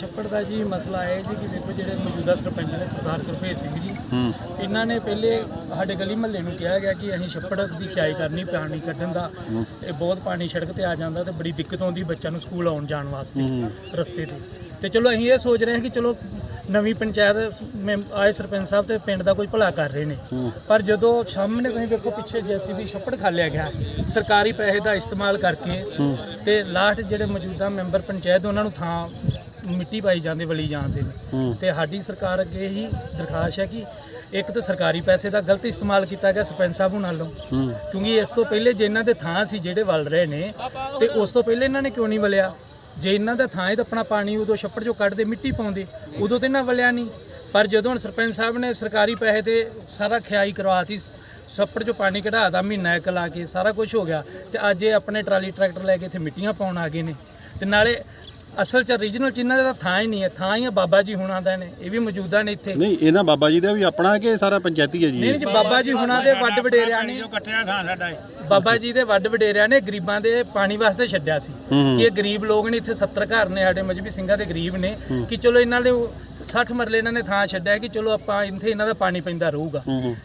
ਛੱਪੜ ਦਾ ਜੀ ਮਸਲਾ ਹੈ ਜੀ ਕਿ ਦੇਖੋ ਜਿਹੜੇ ਮੌਜੂਦਾ ਸਰਪੰਚ ਨੇ ਸਰਦਾਰ ਗੁਰਭੇਜ ਸਿੰਘ ਜੀ ਇਹਨਾਂ ਨੇ ਪਹਿਲੇ ਸਾਡੇ ਗਲੀ ਮਹੱਲੇ ਨੂੰ ਕਿਹਾ ਗਿਆ ਕਿ ਅਸੀਂ ਛੱਪੜ ਦੀ ਖਿਆਈ ਕਰਨੀ ਪਾਣੀ ਕੱਢਣ ਦਾ। ਇਹ ਬਹੁਤ ਪਾਣੀ ਸੜਕ ਤੇ ਆ ਜਾਂਦਾ ਤੇ ਬੜੀ ਦਿੱਕਤ ਆਉਂਦੀ ਬੱਚਿਆਂ ਨੂੰ ਸਕੂਲ ਆਉਣ ਜਾਣ ਵਾਸਤੇ ਰਸਤੇ ਤੇ। ਤੇ ਚਲੋ ਅਸੀਂ ਇਹ ਸੋਚ ਰਹੇ ਹਾਂ ਕਿ ਚਲੋ ਨਵੀਂ ਪੰਚਾਇਤ ਮੈਂਬ- ਆਏ ਸਰਪੰਚ ਸਾਹਿਬ ਤੇ ਪਿੰਡ ਦਾ ਕੋਈ ਭਲਾ ਕਰ ਰਹੇ ਨੇ। ਪਰ ਜਦੋਂ ਸਾਹਮਣੇ ਤੁਸੀਂ ਵੇਖੋ ਪਿੱਛੇ ਜੈਸੀਬੀ ਛੱਪੜ ਖਾਲਿਆ ਗਿਆ ਸਰਕਾਰੀ ਪੈਸੇ ਦਾ ਇਸਤੇਮਾਲ ਕਰਕੇ ਤੇ ਲਾਸਟ ਜਿਹੜੇ ਮੌਜੂਦਾ ਮੈਂਬਰ ਪੰਚਾਇਤ ਉਹਨਾਂ ਨੂੰ ਥਾਂ ਮਿੱਟੀ ਪਾਈ ਜਾਂਦੇ ਵਲੀ ਜਾਂਦੇ ਨੇ ਤੇ ਸਾਡੀ ਸਰਕਾਰ ਅੱਗੇ ਹੀ ਦਰਖਾਸਤ ਹੈ ਕਿ ਇੱਕ ਤਾਂ ਸਰਕਾਰੀ ਪੈਸੇ ਦਾ ਗਲਤ ਇਸਤੇਮਾਲ ਕੀਤਾ ਗਿਆ ਸਰਪੰਚ ਸਾਹਿਬ ਨਾਲੋਂ ਕਿਉਂਕਿ ਇਸ ਤੋਂ ਪਹਿਲੇ ਜੇ ਇਹਨਾਂ ਦੇ ਥਾਂ ਸੀ ਜਿਹੜੇ ਵਲ ਰਹੇ ਨੇ ਤੇ ਉਸ ਤੋਂ ਪਹਿਲੇ ਇਹਨਾਂ ਨੇ ਕਿਉਂ ਨਹੀਂ ਵਲਿਆ? ਜੇ ਇਹਨਾਂ ਦਾ ਥਾਂ ਹੈ ਤਾਂ ਆਪਣਾ ਪਾਣੀ ਉਦੋਂ ਛੱਪੜ ਚੋਂ ਕੱਢਦੇ ਮਿੱਟੀ ਪਾਉਂਦੇ ਉਦੋਂ ਤੇ ਇਹਨਾਂ ਵਲਿਆ ਨਹੀਂ। ਪਰ ਜਦੋਂ ਹੁਣ ਸਰਪੰਚ ਸਾਹਿਬ ਨੇ ਸਰਕਾਰੀ ਪੈਸੇ ਤੇ ਸਾਰਾ ਖਿਆਈ ਕਰਵਾਤੀ ਛੱਪੜ ਚੋਂ ਪਾਣੀ ਕਢਾਤਾ ਮਹੀਨਾ ਇੱਕ ਲਾ ਕੇ ਸਾਰਾ ਕੁਝ ਹੋ ਗਿਆ ਤੇ ਅੱਜ ਇਹ ਆਪਣੇ ਟਰਾਲੀ ਟਰੈਕਟਰ ਲੈ ਕੇ ਇੱਥੇ ਮਿੱਟੀਆਂ ਪਾਉਣ ਆ ਗਏ ਨੇ। ਤੇ ਨਾਲੇ ਅਸਲ ਚ ਰੀਜਨਲ ਚ ਇਹਨਾਂ ਦਾ ਥਾਂ ਹੀ ਨਹੀਂ ਹੈ ਥਾਂ ਹੀ ਹੈ ਬਾਬਾ ਜੀ ਹੁਣਾਂ ਦਾ ਨੇ ਇਹ ਵੀ ਮੌਜੂਦਾ ਨੇ ਇੱਥੇ। ਨਹੀਂ ਇਹਨਾਂ ਬਾਬਾ ਜੀ ਦਾ ਵੀ ਆਪਣਾ ਕਿ ਸਾਰਾ ਪੰਚਾਇਤੀ ਹੈ ਜੀ ਨਹੀਂ? ਜੀ ਬਾਬਾ ਜੀ ਹੁਣਾਂ ਦੇ ਵੱਡ ਵਡੇਰਿਆਂ ਨੇ। ਕੱਟਿਆ ਥਾਂ ਸਾਡਾ ਇਹ। ਬਾਬਾ ਜੀ ਦੇ ਵੱਡ ਵਡੇਰਿਆਂ ਨੇ ਗਰੀਬਾਂ ਦੇ ਪਾਣੀ ਵਾਸਤੇ ਛੱਡਿਆ ਸੀ। ਕਿ ਇਹ ਗਰੀਬ ਲੋਕ ਨੇ ਇੱਥੇ 70 ਘਰ ਨੇ ਸਾਡੇ ਮਜਬੀ ਸਿੰਘਾਂ ਦੇ ਗਰੀਬ ਨੇ। ਕਿ ਚਲੋ ਇਹਨਾਂ ਨੇ 60 ਮਰਲੇ ਇਹਨਾਂ ਨੇ ਥਾਂ ਛੱਡਿਆ ਕਿ ਚਲੋ ਆਪਾਂ ਇੱਥੇ ਇਹਨਾਂ ਦਾ ਪਾਣੀ ਪੈਂਦਾ ਰਹੂਗਾ।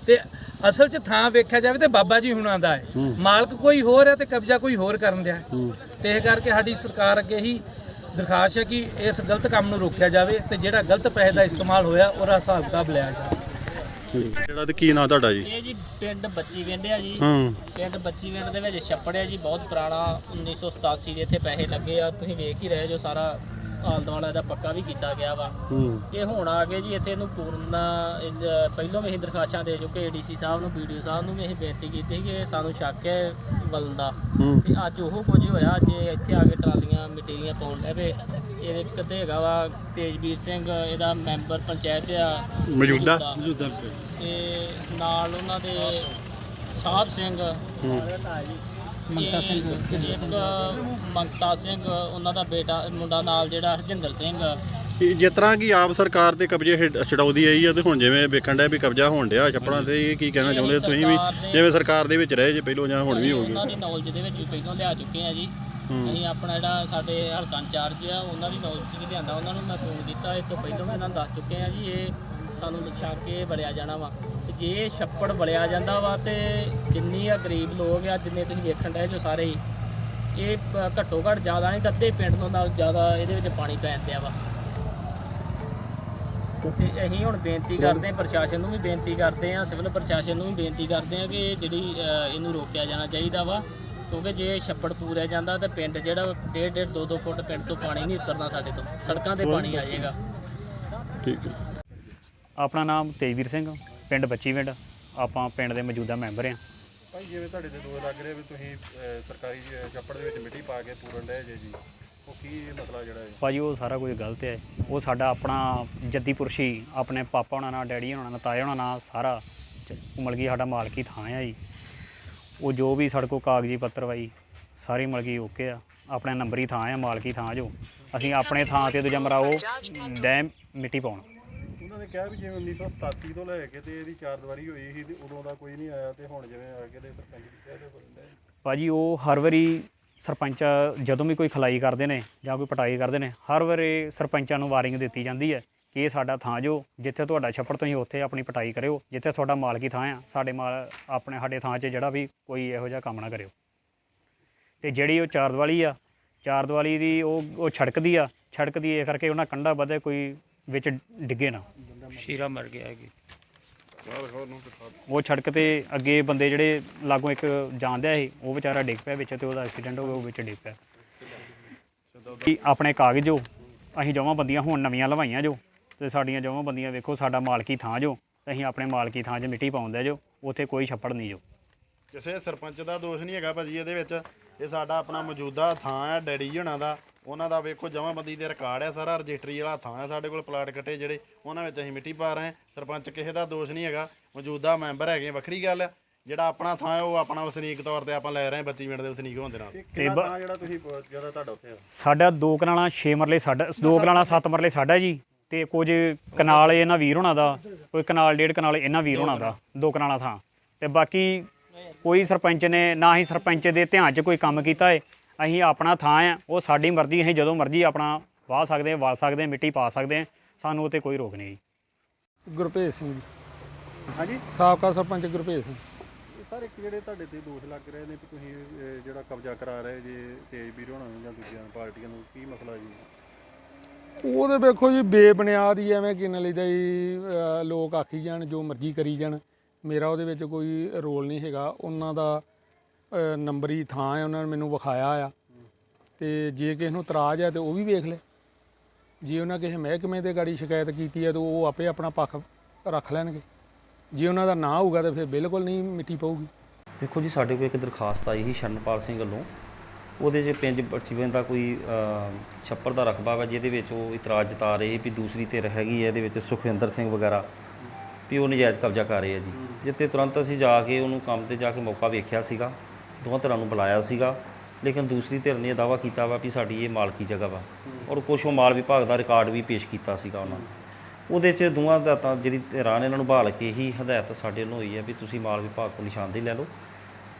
ਤੇ ਅਸਲ 'ਚ ਥਾਂ ਵੇਖਿਆ ਜਾਵੇ ਤੇ ਬਾਬਾ ਜੀ ਹੁਣਾਂ ਦਾ ਹੈ। ਮਾਲਕ ਕੋਈ ਹੋਰ ਹੈ ਤੇ ਕਬਜ਼ਾ ਕੋਈ ਹੋਰ ਕਰਨ ਦਿਆ। ਤੇ ਇਹ ਕਰਕੇ ਸਾਡੀ ਸਰਕਾਰ ਅੱਗੇ ਹੀ ਦਰਖਾਸਤ ਹੈ ਕਿ ਇਸ ਗਲਤ ਕੰਮ ਨੂੰ ਰੋਕਿਆ ਜਾਵੇ ਤੇ ਜਿਹੜਾ ਗਲਤ ਪੈਸੇ ਦਾ ਇਸਤੇਮਾਲ ਹੋਇਆ ਉਹਦਾ ਹਿਸਾਬ ਕਿਤਾਬ ਲਿਆ ਜਾਵੇ। ਜਿਹੜਾ ਤੇ ਕੀ ਨਾਂ ਤੁਹਾਡਾ ਜੀ? ਇਹ ਜੀ ਪਿੰਡ ਬੱਚੀ ਵਿੰਡ ਆ ਜੀ। ਹੂੰ। ਪਿੰਡ ਬੱਚੀ ਵਿੰਡ ਦੇ ਵਿੱਚ ਛੱਪੜ ਜੀ ਬਹੁਤ ਪੁਰਾਣਾ 1987 ਦੇ ਇੱਥੇ ਪੈਸੇ ਲੱਗੇ ਆ। ਤੁਸੀਂ ਵੇਖ ਹੀ ਰਹੇ ਜੋ ਸਾਰਾ ਆਲ ਦੁਆਲਾ ਦਾ ਪੱਕਾ ਵੀ ਕੀਤਾ ਗਿਆ ਵਾ। ਇਹ ਹੁਣ ਆ ਗਏ ਜੀ ਇੱਥੇ ਇਹਨੂੰ ਪੂਰਨ ਪਹਿਲੋਂ ਵੀ ਅਸੀਂ ਦਰਖਾਸਤਾਂ ਦੇ ਚੁੱਕੇ ਏਡੀਸੀ ਸਾਹਿਬ ਨੂੰ ਵੀਡੀਓ ਸਾਹਿਬ ਨੂੰ ਵੀ ਅਸੀਂ ਬੇਨਤੀ ਕੀਤੀ ਕਿ ਸਾਨੂੰ ਸ਼ੱਕ ਹੈ ਵਲ ਦਾ ਤੇ ਅੱਜ ਉਹ ਕੁਝ ਹੋਇਆ ਜੇ ਇੱਥੇ ਆ ਕੇ ਟਰਾਲੀਆਂ ਮਿੱਟੀ ਦੀਆਂ ਪਾਉਣ ਲੱਗ ਪਏ। ਇਹ ਕਿਤੇ ਹੈਗਾ ਵਾ ਤੇਜਵੀਰ ਸਿੰਘ ਇਹਦਾ ਮੈਂਬਰ ਪੰਚਾਇਤ ਆ। ਮੌਜੂਦਾ? ਤੇ ਨਾਲ ਉਹਨਾਂ ਦੇ ਸਾਹਿਬ ਸਿੰਘ। ਮੰਗਤਾ ਸਿੰਘ ਇੱਕ ਮੰਗਤਾ ਸਿੰਘ ਉਹਨਾਂ ਦਾ ਬੇਟਾ ਮੁੰਡਾ ਨਾਲ ਜਿਹੜਾ ਹਰਜਿੰਦਰ ਸਿੰਘ। ਜਿਸ ਤਰ੍ਹਾਂ ਕਿ ਆਪ ਸਰਕਾਰ ਤੇ ਕਬਜ਼ੇ ਛਡਾਉਂਦੀ ਆਈ ਆ ਤੇ ਹੁਣ ਜਿਵੇਂ ਵੇਖਣ ਡਿਆ ਵੀ ਕਬਜ਼ਾ ਹੋਣ ਡਿਆ ਛੱਪੜਾਂ ਤੇ ਇਹ ਕੀ ਕਹਿਣਾ ਚਾਹੁੰਦੇ ਤੁਸੀਂ ਵੀ ਜਿਵੇਂ ਸਰਕਾਰ ਦੇ ਵਿੱਚ ਰਹੇ ਜੇ ਪਹਿਲੋਂ ਜਾਂ ਹੁਣ ਵੀ ਹੋਗੇ ਉਹਨਾਂ ਦੀ ਨੌਲੇਜ ਦੇ ਵਿੱਚ ਵੀ ਪਹਿਲਾਂ ਲਿਆ ਚੁੱਕੇ ਆ ਜੀ। ਅਸੀਂ ਆਪਣਾ ਜਿਹੜਾ ਸਾਡੇ ਹਲਕਾ ਇੰਚਾਰਜ ਆ, ਉਹਨਾਂ ਦੀ ਨੌਲੇਜ ਵੀ ਲਿਆਂਦਾ, ਉਹਨਾਂ ਨੂੰ ਮੈਂ ਫੋਨ ਕੀਤਾ। ਇਹ ਤੋਂ ਪਹਿਲਾਂ ਵੀ ਇਹਨਾਂ ਨੂੰ ਦੱਸ ਚੁੱਕੇ ਆ ਜੀ, ਇਹ ਸਾਨੂੰ ਸ਼ੱਕ ਕੇ ਬਲਿਆ ਜਾਣਾ ਵਾ। ਤੇ ਜੇ ਛੱਪੜ ਬਲਿਆ ਜਾਂਦਾ ਵਾ ਤੇ ਜਿੰਨੀ ਆ ਗਰੀਬ ਲੋਕ ਆ, ਜਿੰਨੇ ਤੁਸੀਂ ਵੇਖਣ ਡਏ ਜੋ ਸਾਰੇ ਹੀ, ਇਹ ਘੱਟੋ ਘੱਟ ਜ਼ਿਆਦਾ ਨਹੀਂ, ਅੱਧੇ ਪਿੰਡ ਤੋਂ ਨਾਲ ਜ਼ਿਆਦਾ ਇਹਦੇ ਵਿੱਚ ਪਾਣੀ ਪੈਣ ਦਿਆ ਵਾ। ਤੇ ਅਸੀਂ ਹੁਣ ਬੇਨਤੀ ਕਰਦੇ ਹਾਂ, ਪ੍ਰਸ਼ਾਸਨ ਨੂੰ ਵੀ ਬੇਨਤੀ ਕਰਦੇ ਹਾਂ, ਸਿਵਲ ਪ੍ਰਸ਼ਾਸਨ ਨੂੰ ਵੀ ਬੇਨਤੀ ਕਰਦੇ ਹਾਂ ਕਿ ਇਹ ਜਿਹੜੀ ਇਹਨੂੰ ਰੋਕਿਆ ਜਾਣਾ ਚਾਹੀਦਾ ਵਾ। ਕਿਉਂਕਿ ਜੇ ਛੱਪੜ ਪੂਰਿਆ ਜਾਂਦਾ ਤਾਂ ਪਿੰਡ ਜਿਹੜਾ ਡੇਢ ਡੇਢ ਦੋ ਦੋ ਫੁੱਟ ਪਿੰਡ ਤੋਂ ਪਾਣੀ ਨਹੀਂ ਉਤਰਨਾ ਸਾਡੇ ਤੋਂ। ਸੜਕਾਂ ਤੇ ਪਾਣੀ ਆ ਜਾਏਗਾ। ਠੀਕ ਹੈ। ਆਪਣਾ ਨਾਮ ਤੇਜਵੀਰ ਸਿੰਘ ਪਿੰਡ ਬੱਚੀਵਿੰਡ। ਆਪਾਂ ਪਿੰਡ ਦੇ ਮੌਜੂਦਾ ਮੈਂਬਰ ਆ ਭਾਈ ਜਿਵੇਂ ਤੁਹਾਡੇ ਤੇ ਦੋਸ਼ ਲੱਗ ਰਿਹਾ ਵੀ ਤੁਸੀਂ ਅਹ, ਸਰਕਾਰੀ ਅਹ, ਛੱਪੜ ਦੇ ਵਿੱਚ ਮਿੱਟੀ ਪਾ ਕੇ ਪੂਰਨ ਡਏ ਜੇ ਜੀ। ਉਹ ਕੀ ਮਸਲਾ ਜਿਹੜਾ ਹੈ ਭਾਜੀ ਉਹ ਸਾਰਾ ਕੁਝ ਗਲਤ ਹੈ। ਉਹ ਸਾਡਾ ਆਪਣਾ ਜੱਦੀ ਪੁਰਸ਼ੀ ਆਪਣੇ ਪਾਪਾ ਹੋਣਾ ਨਾਲ ਡੈਡੀ ਹੋਣਾ ਨਾਲ ਤਾਏ ਹੋਣਾ ਨਾਲ ਸਾਰਾ ਚ- ਉਹ ਮਲਕੀ ਸਾਡਾ ਮਾਲਕੀ ਥਾਂ ਆ ਜੀ। ਉਹ ਜੋ ਵੀ ਸਾਡੇ ਕੋਲ ਕਾਗਜ਼ੀ ਪੱਤਰ ਵਾਈ ਸਾਰੀ ਮਲਕੀ ਓਕੇ ਆ। ਆਪਣੇ ਨੰਬਰੀ ਥਾਂ ਆ ਮਾਲਕੀ ਥਾਂ ਜੋ। ਅਸੀਂ ਆਪਣੇ ਥਾਂ ਤੇ ਦੂਜਾ ਮਰਾ ਉਹ ਡੈਮ ਮਿੱਟੀ ਪਾਉਣ। ਉਹਨਾਂ ਨੇ ਕਿਹਾ ਵੀ ਜਿਵੇਂ 1987 ਤੋਂ ਲੈ ਕੇ ਤੇ ਇਹਦੀ ਚਾਰ ਦੀਵਾਰੀ ਹੋਈ ਸੀ ਤੇ ਉਦੋਂ ਦਾ ਕੋਈ ਨਹੀਂ ਆਇਆ ਤੇ ਹੁਣ ਜਿਵੇਂ ਆ ਕੇ ਤੇ ਸਰਪੰਚ ਦੀ ਕਿਹਾ ਤੇ ਭਾਜੀ ਉਹ ਹਰ ਵਾਰੀ ਸਰਪੰਚ ਜਦੋਂ ਵੀ ਕੋਈ ਖਲਾਈ ਕਰਦੇ ਨੇ ਜਾਂ ਕੋਈ ਪਟਾਈ ਕਰਦੇ ਨੇ ਹਰ ਵਾਰੀ ਸਰਪੰਚਾਂ ਨੂੰ ਵਾਰਿੰਗ ਦਿੱਤੀ ਜਾਂਦੀ ਹੈ। ਇਹ ਸਾਡਾ ਥਾਂ ਜੋ ਜਿੱਥੇ ਤੁਹਾਡਾ ਛੱਪੜ ਤੁਸੀਂ ਉੱਥੇ ਆਪਣੀ ਪਟਾਈ ਕਰਿਓ ਜਿੱਥੇ ਤੁਹਾਡਾ ਮਾਲਕੀ ਥਾਂ ਆ ਸਾਡੇ ਮਾਲ ਆਪਣੇ ਸਾਡੇ ਥਾਂ 'ਚ ਜਿਹੜਾ ਵੀ ਕੋਈ ਇਹੋ ਜਿਹਾ ਕੰਮ ਨਾ ਕਰਿਓ। ਤੇ ਜਿਹੜੀ ਉਹ ਚਾਰ ਦੀਵਾਲੀ ਆ ਚਾਰ ਦੀਵਾਲੀ ਦੀ ਉਹ ਉਹ ਛੜਕਦੀ ਆ ਛੜਕਦੀ ਇਹ ਕਰਕੇ ਉਹਨਾਂ ਕੰਡਾ ਵਧੇ ਕੋਈ ਵਿੱਚ ਡਿੱਗੇ ਨਾ। ਸ਼ੀਰਾ ਮਰ ਗਿਆ ਹੈਗੀ। ਉਹ ਛੜਕ ਤੇ ਅੱਗੇ ਬੰਦੇ ਜਿਹੜੇ ਲਾਗੋਂ ਇੱਕ ਜਾਂਦਿਆ ਸੀ ਉਹ ਵਿਚਾਰਾ ਡਿੱਗ ਪਿਆ ਵਿੱਚ ਤੇ ਉਹਦਾ ਐਕਸੀਡੈਂਟ ਹੋ ਗਿਆ ਉਹ ਵਿੱਚ ਡਿੱਗ ਪਿਆ। ਕਿ ਆਪਣੇ ਕਾਗਜ਼ ਜੋ ਅਸੀਂ ਜਮਾਂ ਬੰਦੀਆਂ ਹੁਣ ਨਵੀਆਂ ਲਵਾਈਆਂ ਜੋ ਤੇ ਸਾਡੀਆਂ ਜਮਾਂ ਬੰਦੀਆਂ ਵੇਖੋ ਸਾਡਾ ਮਾਲਕੀ ਥਾਂ ਜੋ ਅਸੀਂ ਆਪਣੇ ਮਾਲਕੀ ਥਾਂ 'ਚ ਮਿੱਟੀ ਪਾਉਂਦੇ ਜੋ ਉੱਥੇ ਕੋਈ ਛੱਪੜ ਨਹੀਂ ਜੋ। ਕਿਸੇ ਸਰਪੰਚ ਦਾ ਦੋਸ਼ ਨਹੀਂ ਹੈਗਾ ਭਾਜੀ ਇਹਦੇ ਵਿੱਚ। ਇਹ ਸਾਡਾ ਆਪਣਾ ਮੌਜੂਦਾ ਥਾਂ ਹੈ ਡੈਡੀ ਜੀ ਹੋਣਾ ਦਾ। ਉਹਨਾਂ ਦਾ ਵੇਖੋ ਜਮਾਬੰਦੀ ਦੇ ਰਿਕਾਰਡ ਹੈ ਸਾਰਾ ਰਜਿਸਟਰੀ ਵਾਲਾ ਥਾਂ ਹੈ ਸਾਡੇ ਕੋਲ ਪਲਾਟ ਕੱਟੇ ਜਿਹੜੇ ਉਹਨਾਂ ਵਿੱਚ ਅਸੀਂ ਮਿੱਟੀ ਪਾ ਰਹੇ ਹਾਂ। ਸਰਪੰਚ ਕਿਸੇ ਦਾ ਦੋਸ਼ ਨਹੀਂ ਹੈਗਾ। ਮੌਜੂਦਾ ਮੈਂਬਰ ਹੈਗੇ ਵੱਖਰੀ ਗੱਲ ਹੈ। ਜਿਹੜਾ ਆਪਣਾ ਥਾਂ ਹੈ ਉਹ ਆਪਣਾ ਵਸਨੀਕ ਤੌਰ ਤੇ ਆਪਾਂ ਲੈ ਰਹੇ ਹਾਂ 25 ਮਿੰਟ ਦੇ ਵਸਨੀਕ ਹੋਣ ਦੇ ਨਾਲ। ਤੇ ਜਿਹੜਾ ਤੁਸੀਂ ਜਿਹੜਾ ਤੁਹਾਡਾ ਉੱਥੇ? ਸਾਡਾ ਦੋ ਕਨਾਲਾਂ 6 ਮਰਲੇ ਸਾਡਾ ਦੋ ਕਨਾਲਾਂ 7 ਮਰਲੇ ਸਾਡਾ ਜੀ। ਤੇ ਕੁਝ ਕਨਾਲ ਇਹਨਾਂ ਵੀਰ ਹੋਣਾ ਦਾ ਕੋਈ ਕਨਾਲ ਡੇਢ ਕਨਾਲ ਇਹਨਾਂ ਵੀਰ ਹੋਣਾ ਦਾ ਦੋ ਕਨਾਲਾਂ ਥਾਂ। ਤੇ ਬਾਕੀ ਕੋਈ ਸਰਪੰਚ ਨੇ ਨਾ ਹੀ ਸਰਪੰਚ ਦੇ ਧਿਆਨ 'ਚ ਕੋਈ ਕੰਮ ਕੀਤਾ ਏ ਅਸੀਂ ਆਪਣਾ ਥਾਂ ਆ ਉਹ ਸਾਡੀ ਮਰਜ਼ੀ ਅਸੀਂ ਜਦੋਂ ਮਰਜ਼ੀ ਆਪਣਾ ਵਾਹ ਸਕਦੇ ਆ ਵਾਲ ਸਕਦੇ ਆ ਮਿੱਟੀ ਪਾ ਸਕਦੇ ਆ ਸਾਨੂੰ ਉਹ 'ਤੇ ਕੋਈ ਰੋਕ ਨਹੀਂ ਜੀ। ਗੁਰਭੇਜ ਸਿੰਘ ਜੀ। ਹਾਂਜੀ? ਸਾਬਕਾ ਸਰਪੰਚ ਗੁਰਭੇਜ ਸਿੰਘ। ਸਰ ਇੱਕ ਜਿਹੜੇ ਤੁਹਾਡੇ ਤੇ ਦੋਸ਼ ਲੱਗ ਰਹੇ ਨੇ ਕਿ ਤੁਸੀਂ ਜਿਹੜਾ ਕਬਜ਼ਾ ਕਰਾ ਰਹੇ ਜੇ ਤੇਜ ਵੀਰ ਹੋਣਾ ਨੂੰ ਜਾਂ ਦੂਜੀਆਂ ਪਾਰਟੀਆਂ ਨੂੰ ਕੀ ਮਸਲਾ ਜੀ? ਉਹਦੇ ਵੇਖੋ ਜੀ, ਬੇਬੁਨਿਆਦ ਹੀ ਐਵੇਂ ਕਿਨ ਲਈਦਾ ਜੀ, ਅਹ, ਲੋਕ ਆਖੀ ਜਾਣ, ਜੋ ਮਰਜ਼ੀ ਕਰੀ ਜਾਣ। ਮੇਰਾ ਉਹਦੇ ਵਿੱਚ ਕੋਈ ਰੋਲ ਨਹੀਂ ਹੈਗਾ। ਉਹਨਾਂ ਦਾ, ਅਹ, ਨੰਬਰੀ ਥਾਂ ਹੈ, ਉਹਨਾਂ ਨੇ ਮੈਨੂੰ ਵਿਖਾਇਆ ਆ। ਤੇ ਜੇ ਕਿਸੇ ਨੂੰ ਇਤਰਾਜ਼ ਹੈ ਤੇ ਉਹ ਵੀ ਵੇਖ ਲੈ। ਜੇ ਉਹਨਾਂ ਕਿਸੇ ਮਹਿਕਮੇ ਦੇ ਗਾੜੀ ਸ਼ਿਕਾਇਤ ਕੀਤੀ ਹੈ ਤਾਂ ਉਹ ਆਪੇ ਆਪਣਾ ਪੱਖ ਰੱਖ ਲੈਣਗੇ। ਜੇ ਉਹਨਾਂ ਦਾ ਨਾ ਹੋਊਗਾ ਤਾਂ ਫਿਰ ਬਿਲਕੁਲ ਨਹੀਂ ਮਿੱਟੀ ਪਊਗੀ। ਦੇਖੋ ਜੀ, ਸਾਡੇ ਕੋਲ ਇੱਕ ਦਰਖਾਸਤ ਆਈ ਸੀ ਸ਼ਰਨਪਾਲ ਸਿੰਘ ਵੱਲੋਂ। ਉਹਦੇ 'ਚ ਪਿੰਜ ਬਚੀਵਨ ਦਾ ਕੋਈ ਅ, ਛੱਪੜ ਦਾ ਰਕਬਾ ਵਾ ਜਿਹਦੇ ਵਿੱਚ ਉਹ ਇਤਰਾਜ਼ ਜਤਾ ਰਹੇ ਵੀ ਦੂਸਰੀ ਧਿਰ ਹੈਗੀ ਹੈ ਇਹਦੇ ਵਿੱਚ ਸੁਖਵਿੰਦਰ ਸਿੰਘ ਵਗੈਰਾ ਵੀ ਉਹ ਨਜਾਇਜ਼ ਕਬਜ਼ਾ ਕਰ ਰਹੇ ਆ ਜੀ। ਜਿੱਤੇ ਤੁਰੰਤ ਅਸੀਂ ਜਾ ਕੇ ਉਹਨੂੰ ਕੰਮ ਤੇ ਜਾ ਕੇ ਮੌਕਾ ਵੇਖਿਆ ਸੀਗਾ ਦੋਵਾਂ ਧਿਰਾਂ ਨੂੰ ਬੁਲਾਇਆ ਸੀਗਾ ਲੇਕਿਨ ਦੂਸਰੀ ਧਿਰ ਨੇ ਇਹ ਦਾਵਾ ਕੀਤਾ ਵਾ ਵੀ ਸਾਡੀ ਇਹ ਮਾਲਕੀ ਜਗ੍ਹਾ ਵਾ ਔਰ ਕੁਛ ਉਹ ਮਾਲ ਵਿਭਾਗ ਦਾ ਰਿਕਾਰਡ ਵੀ ਪੇਸ਼ ਕੀਤਾ ਸੀਗਾ ਉਹਨਾਂ ਨੇ। ਉਹਦੇ 'ਚ ਦੋਵਾਂ ਦਾ ਤਾਂ ਜਿਹੜੀ ਧਿਰਾਂ ਨੇ ਇਹਨਾਂ ਨੂੰ ਬਹਾਲ ਕੇ ਹੀ ਹਦਾਇਤ ਸਾਡੇ ਵੱਲੋਂ ਹੋਈ ਹੈ ਵੀ ਤੁਸੀਂ ਮਾਲ ਵਿਭਾਗ ਕੋਲ ਨਿਸ਼ਾਨਦੇਹੀ ਲੈ ਲਓ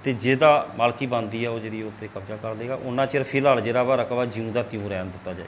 ਤੇ ਜਿਹਦਾ ਮਾਲਕੀ ਬਣਦੀ ਆ ਉਹ ਜਿਹੜੀ ਉੱਤੇ ਕਬਜ਼ਾ ਕਰ ਦੇਗਾ ਉਹਨਾਂ ਚਿਰ ਫਿਲਹਾਲ ਜਿਹੜਾ ਵਾ ਰਕਬਾ ਜਿਉਂ ਦਾ ਤਿਉਂ ਰਹਿਣ ਦਿੱਤਾ ਜਾਏ।